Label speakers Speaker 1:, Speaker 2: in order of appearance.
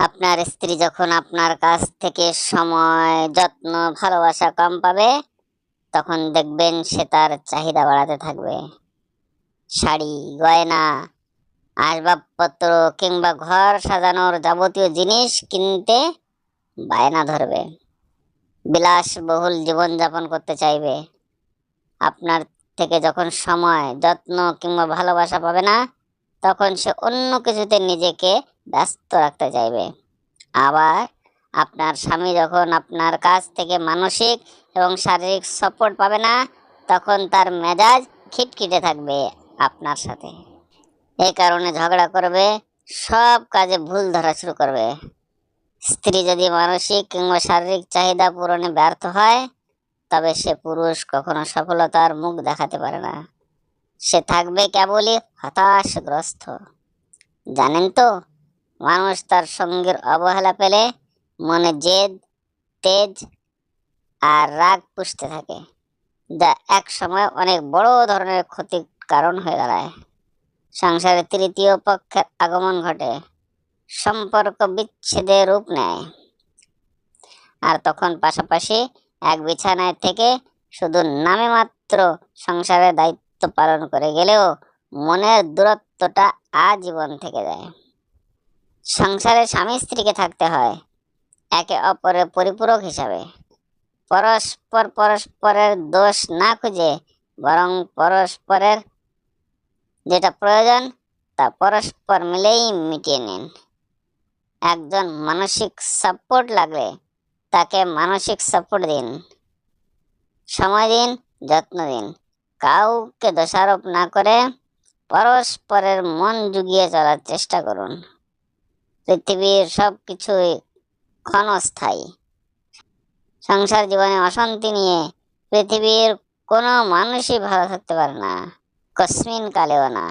Speaker 1: আপনার স্ত্রী যখন আপনার কাছ থেকে সময়, যত্ন, ভালোবাসা কম পাবে, তখন দেখবেন সে তার চাহিদা বাড়াতে থাকবে। শাড়ি, গয়না, আসবাবপত্র কিংবা ঘর সাজানোর যাবতীয় জিনিস কিনতে বায়না ধরবে। বিলাসবহুল জীবনযাপন করতে চাইবে। আপনার থেকে যখন সময়, যত্ন কিংবা ভালোবাসা পাবে না, তখন সে অন্য কিছুতে নিজেকে ব্যস্ত রাখতে চাইবে। আবার আপনার স্বামী যখন আপনার কাছ থেকে মানসিক এবং শারীরিক সাপোর্ট পাবে না, তখন তার মেজাজ খিটখিটে থাকবে আপনার সাথে। এই কারণে ঝগড়া করবে, সব কাজে ভুল ধরা শুরু করবে। স্ত্রী যদি মানসিক কিংবা শারীরিক চাহিদা পূরণে ব্যর্থ হয়, তবে সে পুরুষ কখনো সফলতার মুখ দেখাতে পারে না। সে থাকবে কেবলই হতাশগ্রস্ত। জানেন তো মানুষ তার সঙ্গীর অবহেলা পেলে মনে জেদ, তেজ আর রাগ পুষতে থাকে, যা এক সময় অনেক বড় ধরনের ক্ষতির কারণ হয়ে দাঁড়ায়। সংসারে তৃতীয় পক্ষের আগমন ঘটে, সম্পর্ক বিচ্ছেদের রূপ নেয়। আর তখন পাশাপাশি এক বিছানায় থেকে শুধু নামে মাত্র সংসারের দায়িত্ব পালন করে গেলেও মনের দূরত্বটা আজীবন থেকে যায়। সংসারে স্বামী স্ত্রীকে থাকতে হয় একে অপরের পরিপূরক হিসাবে। পরস্পর পরস্পরের দোষ না খুঁজে বরং পরস্পরের যেটা প্রয়োজন তা পরস্পর মিলেই মিটিয়ে নিন। একজন মানসিক সাপোর্ট লাগলে তাকে মানসিক সাপোর্ট দিন। সময় দিন, যত্ন দিন। কাউকে দোষারোপ না করে পরস্পরের মন জুগিয়ে চলার চেষ্টা করুন। পৃথিবীর সব কিছুই ক্ষণস্থায়ী। সংসার জীবনে অশান্তি নিয়ে পৃথিবীর কোনো মানুষই ভালো থাকতে পারে না। কস্মিন কালেও না।